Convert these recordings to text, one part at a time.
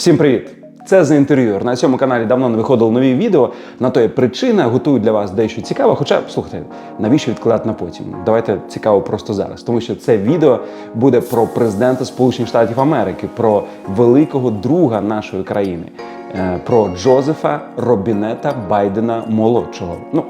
Всім привіт! Це The Interior. На цьому каналі давно не виходило нові відео. На то є причина. Готую для вас дещо цікаве. Хоча, слухайте, навіщо відкладати на потім? Давайте цікаво просто зараз. Тому що це відео буде про президента Сполучених Штатів Америки, про великого друга нашої країни, е, про Джозефа Робінета Байдена молодшого. Ну,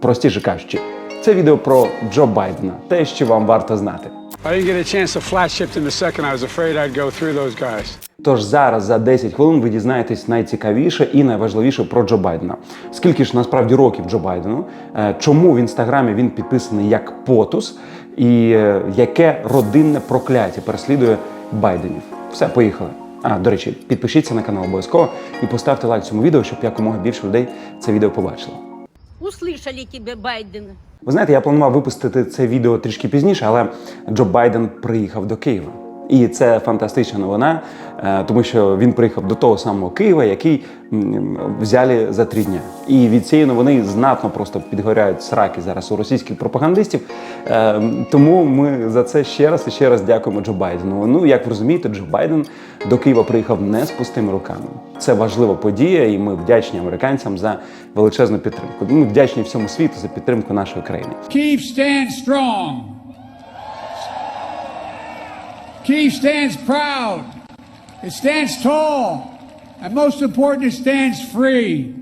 простіше кажучи, це відео про Джо Байдена, те, що вам варто знати. I didn't get a chance to flash shift in the second. I was afraid I'd go through those guys. Тож зараз за 10 хвилин ви дізнаєтесь найцікавіше і найважливіше про Джо Байдена. Скільки ж насправді років Джо Байдену, е, чому в інстаграмі він підписаний як Потус, і е, яке родинне прокляття переслідує Байденів. Все, поїхали. А, до речі, підпишіться на канал обов'язково і поставте лайк цьому відео, щоб якомога більше людей це відео побачило. Услышали тебя, Байден. Ви знаєте, я планував випустити це відео трішки пізніше, але Джо Байден приїхав до Києва. І це фантастична новина, е, тому що він приїхав до того самого Києва, який взяли за три дня. І від цієї новини знатно просто підгоряють сраки зараз у російських пропагандистів. Е, Тому ми за це ще раз і ще раз дякуємо Джо Байдену. Ну, як ви розумієте, Джо Байден до Києва приїхав не з пустими руками. Це важлива подія, і ми вдячні американцям за величезну підтримку. Ми вдячні всьому світу за підтримку нашої країни. Stands strong. Kiev stands proud. It stands tall. And most important, it stands free.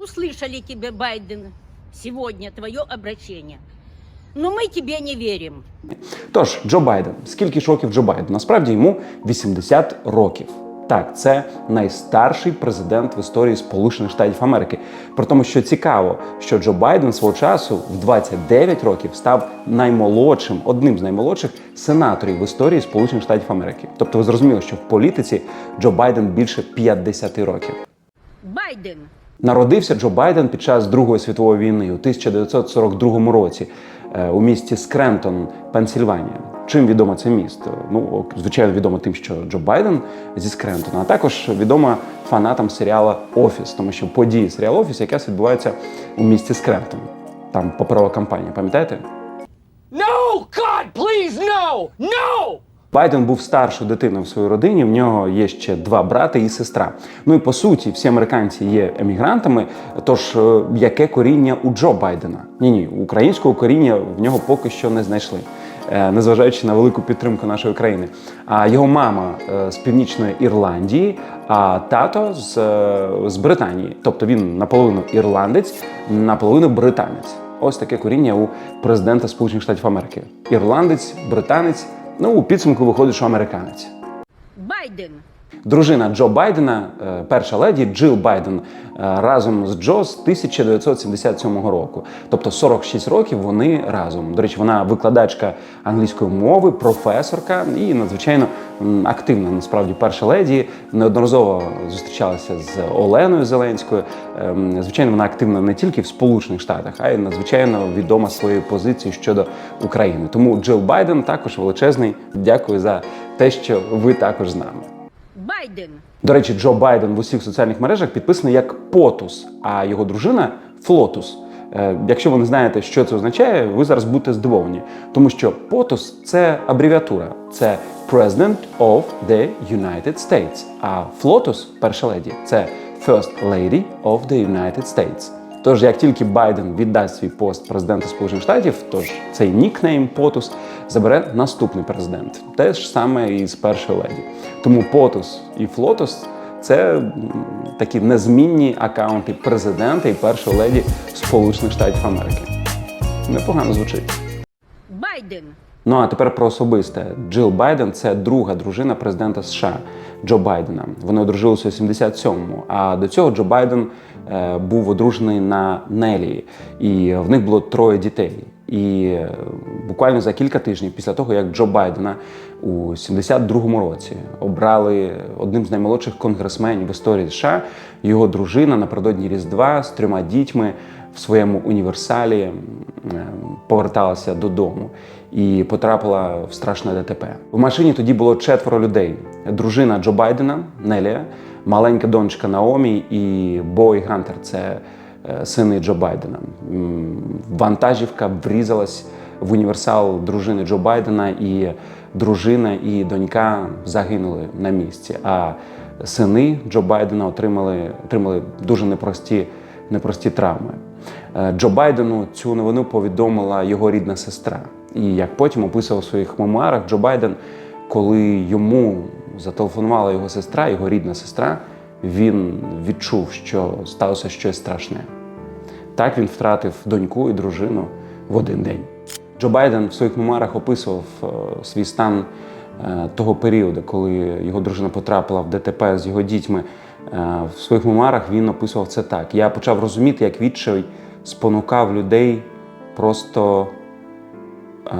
Услышали тебя, Байден. Сегодня твое обращение. Ну, ми тобі не віримо. Тож, Джо Байден. Скільки ж років Джо Байден? Насправді йому 80 років. Так, це найстарший президент в історії Сполучених Штатів Америки. При тому, що цікаво, що Джо Байден свого часу в 29 років став наймолодшим, одним з наймолодших сенаторів в історії Сполучених Штатів Америки. Тобто, ви зрозуміли, що в політиці Джо Байден більше 50 років. Байден. Народився Джо Байден під час Другої світової війни у 1942 році е, у місті Скрентон, Пенсільванія. Чим відомо це місто? Ну, звичайно, відомо тим, що Джо Байден зі Скрентона, а також відомо фанатам серіала Офіс, тому що події серіалу Офіс якраз відбуваються у місті Скрентон. Там паперова кампанія, пам'ятаєте? No! God, please, no! No! Байден був старшою дитиною в своїй родині. В нього є ще два брати і сестра. Ну і по суті, всі американці є емігрантами. Тож е, яке коріння у Джо Байдена? Ні, ні, українського коріння в нього поки що не знайшли. Е, Незважаючи на велику підтримку нашої країни. А його мама е, з північної Ірландії, а тато з, е, з Британії. Тобто він наполовину ірландець, наполовину британець. Ось таке коріння у президента Сполучених Штатів Америки. Ірландець, британець. Ну, у підсумку виходить, що американець. Байден. Дружина Джо Байдена, е, перша леді Джил Байден, е, разом з Джо з 1977 року. Тобто 46 років вони разом. До речі, вона викладачка англійської мови, професорка і надзвичайно активна. Насправді, перша леді неодноразово зустрічалася з Оленою Зеленською. Ем, Звичайно, вона активна не тільки в Сполучених Штатах, а й надзвичайно відома своєю позицією щодо України. Тому Джил Байден також величезний. Дякую за те, що ви також з нами. Байден. До речі, Джо Байден в усіх соціальних мережах підписаний як Потус, а його дружина Флотус. Е, Якщо ви не знаєте, що це означає, ви зараз будете здивовані, тому що POTUS – це абревіатура, це President of the United States, а Флотус, перша леді, це First Lady of the United States. Тож, як тільки Байден віддасть свій пост президента Сполучених Штатів, тож цей нікнейм POTUS забере наступний президент. Те ж саме і з першої леді. Тому POTUS і FLOTUS – це такі незмінні акаунти президента і першої леді Сполучених Штатів Америки. Непогано звучить. Байден. Ну а тепер про особисте. Джил Байден це друга дружина президента США Джо Байдена. Вони одружилися у 77-му. А до цього Джо Байден е, був одружений на Нелі, і в них було троє дітей. І е, буквально за кілька тижнів після того, як Джо Байдена у 72-му році обрали одним з наймолодших конгресменів в історії США, його дружина напередодні Різдва з трьома дітьми в своєму універсалі поверталася додому і потрапила в страшне ДТП. В машині тоді було четверо людей: дружина Джо Байдена, Нелія, маленька донечка Наомі і Бой Гантер. Це е, сини Джо Байдена. Вантажівка врізалась в універсал дружини Джо Байдена, і дружина і донька загинули на місці. А сини Джо Байдена отримали, отримали дуже непрості, непрості травми. Е, Джо Байдену цю новину повідомила його рідна сестра. І як потім описував у своїх мемуарах, Джо Байден, коли йому зателефонувала його сестра, його рідна сестра, він відчув, що сталося щось страшне. Так він втратив доньку і дружину в один день. Джо Байден в своїх мемуарах описував е, свій стан е, того періоду, коли його дружина потрапила в ДТП з його дітьми. Е, В своїх мемуарах він описував це так: я почав розуміти, як відчай спонукав людей просто е,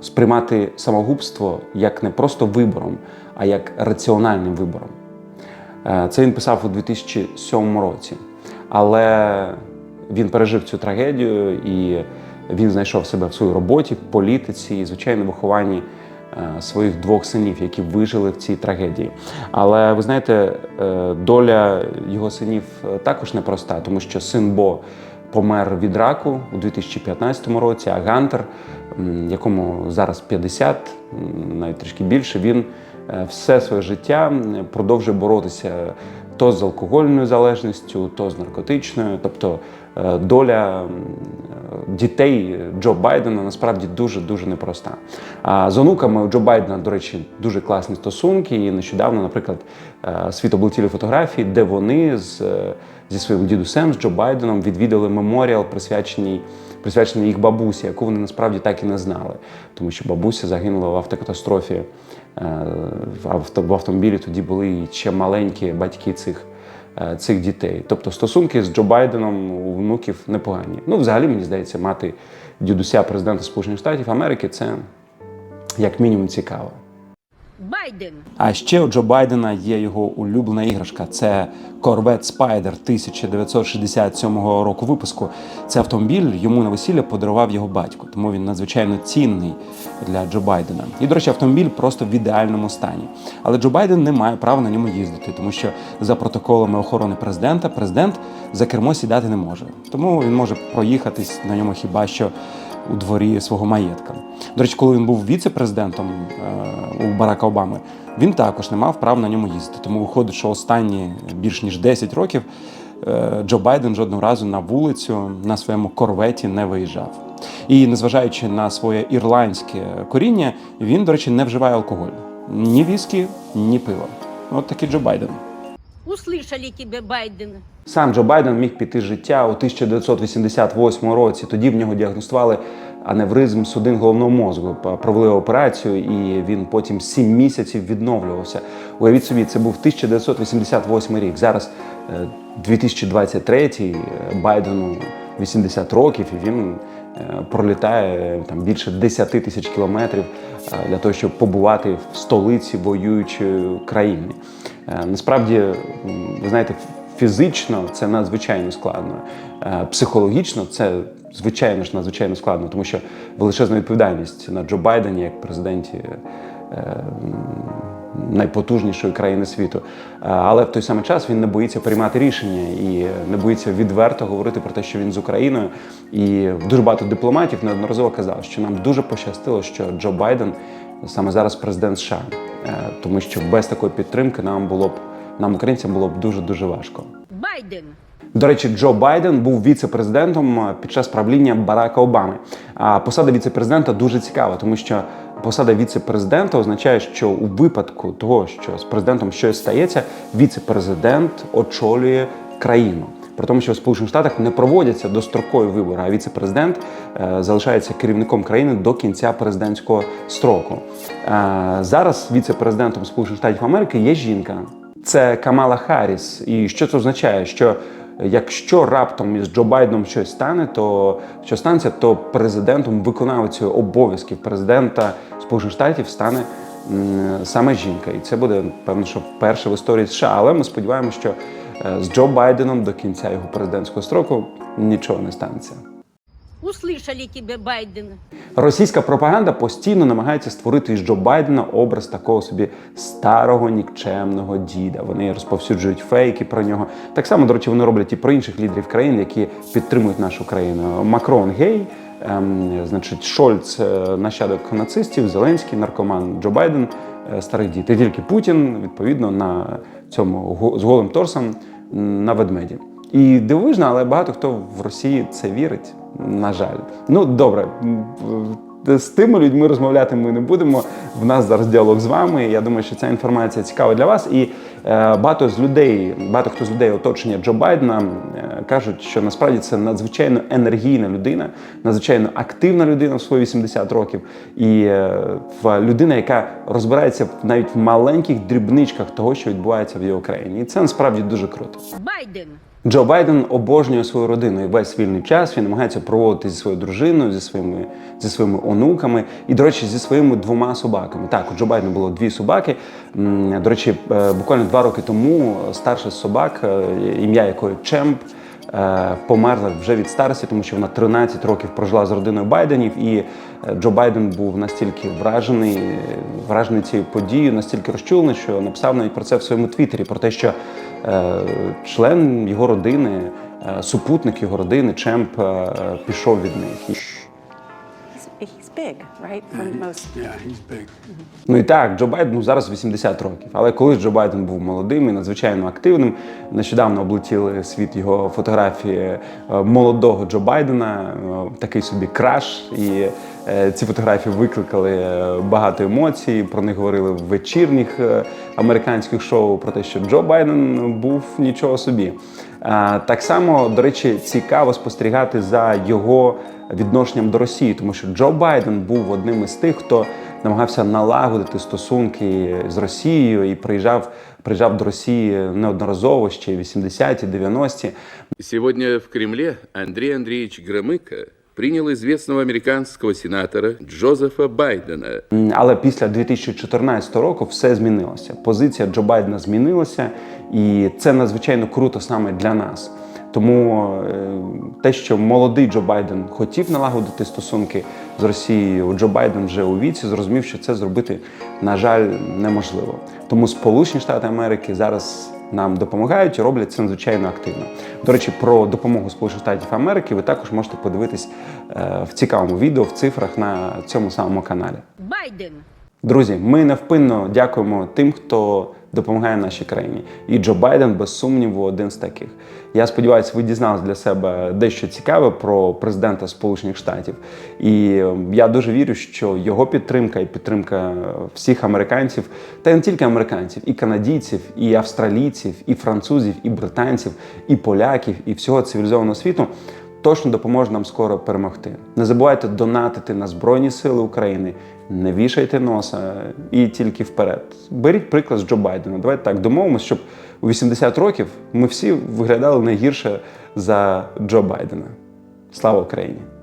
сприймати самогубство як не просто вибором, а як раціональним вибором. Е, Це він писав у 2007 році. Але він пережив цю трагедію і він знайшов себе в своїй роботі, в політиці і, звичайно, вихованні своїх двох синів, які вижили в цій трагедії. Але ви знаєте, е, доля його синів е, також непроста, тому що син Бо помер від раку у 2015 році, а Гантер, якому зараз 50, навіть трішки більше, він е, все своє життя продовжує боротися то з алкогольною залежністю, то з наркотичною. Тобто е, доля е, дітей Джо Байдена насправді дуже дуже непроста. А з онуками у Джо Байдена, до речі, дуже класні стосунки. І нещодавно, наприклад, е, світ облетіли фотографії, де вони з, е, зі своїм дідусем з Джо Байденом відвідали меморіал, присвячений присвячений їх бабусі, яку вони насправді так і не знали, тому що бабуся загинула в автокатастрофі. Е, В автомобілі тоді були ще маленькі батьки цих, цих дітей. Тобто стосунки з Джо Байденом у внуків непогані. Ну, взагалі, мені здається, мати дідуся президента Сполучених Штатів Америки це як мінімум цікаво. Байден, А ще у Джо Байдена є його улюблена іграшка. Це Corvette Spider 1967 року випуску. Це автомобіль йому на весілля подарував його батько, тому він надзвичайно цінний для Джо Байдена. І, до речі, автомобіль просто в ідеальному стані. Але Джо Байден не має права на ньому їздити, тому що за протоколами охорони президента президент за кермо сідати не може. Тому він може проїхатись на ньому хіба що у дворі свого маєтка. До речі, коли він був віце-президентом е, у Барака Обами, він також не мав права на ньому їздити. Тому виходить, що останні більш ніж 10 років е, Джо Байден жодного разу на вулицю на своєму корветі не виїжджав. І незважаючи на своє ірландське коріння, він, до речі, не вживає алкоголь. Ні віскі, ні пива. От такий Джо Байден. услышали тебя, Байден. Сам Джо Байден міг піти з життя у 1988 році. Тоді в нього діагностували аневризм судин головного мозку. Провели операцію, і він потім 7 місяців відновлювався. Уявіть собі, це був 1988 рік. Зараз е, 2023, е, Байдену 80 років, і він е, пролітає е, там більше 10 тисяч кілометрів е, для того, щоб побувати в столиці воюючої країни. Е, Насправді, ви знаєте, фізично це надзвичайно складно. Е, Психологічно це звичайно ж надзвичайно складно, тому що величезна відповідальність на Джо Байдені як президенті е, найпотужнішої країни світу. Е, Але в той самий час він не боїться приймати рішення і не боїться відверто говорити про те, що він з Україною. І дуже багато дипломатів неодноразово казав, що нам дуже пощастило, що Джо Байден саме зараз президент США, тому що без такої підтримки нам було б нам, українцям, було б дуже дуже важко. Байден, До речі, Джо Байден був віце-президентом е, під час правління Барака Обами. А посада віце-президента дуже цікава, тому що посада віце-президента означає, що у випадку того, що з президентом щось стається, віце-президент очолює країну. При тому, що в Сполучених Штатах не проводяться дострокові вибори, а віце-президент е, залишається керівником країни до кінця президентського строку. Е, зараз віце-президентом Сполучених Штатів Америки є жінка. Це Камала Харріс. І що це означає? Що якщо раптом із Джо Байденом щось стане, то що станеться, то президентом виконавцею обов'язків президента Сполучених Штатів стане саме жінка. І це буде певно, що вперше в історії США. Але ми сподіваємося, що е, з Джо Байденом до кінця його президентського строку нічого не станеться. Услышали тебя, Байден. Російська пропаганда постійно намагається створити із Джо Байдена образ такого собі старого нікчемного діда. Вони розповсюджують фейки про нього. Так само, до речі, вони роблять і про інших лідерів країн, які підтримують нашу країну. Макрон гей, ем, значить, Шольц е, нащадок нацистів, Зеленський наркоман, Джо Байден е, старих дід. І тільки Путін, відповідно, на цьому з голим торсом на ведмеді. І дивовижно, але багато хто в Росії це вірить. На жаль. Ну добре. З тими людьми розмовляти ми не будемо. В нас зараз діалог з вами. Я думаю, що ця інформація цікава для вас. І е, багато з людей, багато хто з людей оточення Джо Байдена е, кажуть, що насправді це надзвичайно енергійна людина, надзвичайно активна людина в свої 80 років, і е, людина, яка розбирається навіть в маленьких дрібничках того, що відбувається в його країні. І це насправді дуже круто. Байден, Джо Байден обожнює свою родину і весь вільний час він намагається проводити зі своєю дружиною, зі своїми зі своїми онуками і, до речі, зі своїми двома собаками. Так, у Джо Байдена було дві собаки. До речі, е, буквально два роки тому старша собак, е, ім'я якої Чемп. е, Померла вже від старості, тому що вона 13 років прожила з родиною Байденів, і Джо Байден був настільки вражений, вражений цією подією, настільки розчулений, що написав навіть про це в своєму твіттері, про те, що член його родини, е, супутник його родини, Чемп, е, пішов від них. Big, right? For most. Yeah, he's big. Ну і так, Джо Байден ну, зараз 80 років. Але колись Джо Байден був молодим і надзвичайно активним. Нещодавно облетіли світ його фотографії е, молодого Джо Байдена, е, такий собі краш. І е, ці фотографії викликали багато емоцій. Про них говорили в вечірніх американських шоу про те, що Джо Байден був нічого собі. Так само, до речі, цікаво спостерігати за його відношенням до Росії, тому що Джо Байден був одним із тих, хто намагався налагодити стосунки з Росією і приїжджав, приїжджав до Росії неодноразово ще 80-ті, 90-ті. Сьогодні в Кремлі Андрій Андрійович Громыко принял известного американского сенатора Джозефа Байдена Але після 2014 року все змінилося. Позиція Джо Байдена змінилася, і це надзвичайно круто саме для нас. Тому е, те, що молодий Джо Байден хотів налагодити стосунки з Росією, Джо Байден вже у віці зрозумів, що це зробити, на жаль, неможливо. Тому Сполучені Штати Америки зараз нам допомагають і роблять це надзвичайно активно. До речі, про допомогу Сполучених Штатів Америки ви також можете подивитись е, в цікавому відео в цифрах на цьому самому каналі. Байден. Друзі, ми невпинно дякуємо тим, хто допомагає нашій країні. І Джо Байден, без сумніву, один з таких. Я сподіваюся, ви дізналися для себе дещо цікаве про президента Сполучених Штатів. І е, я дуже вірю, що його підтримка і підтримка всіх американців, та не тільки американців, і канадійців, і австралійців, і французів, і британців, і поляків, і всього цивілізованого світу точно допоможе нам скоро перемогти. Не забувайте донатити на Збройні Сили України, не вішайте носа і тільки вперед. Беріть приклад з Джо Байдена. Давайте так домовимося, щоб у 80 років ми всі виглядали найгірше за Джо Байдена. Слава Україні!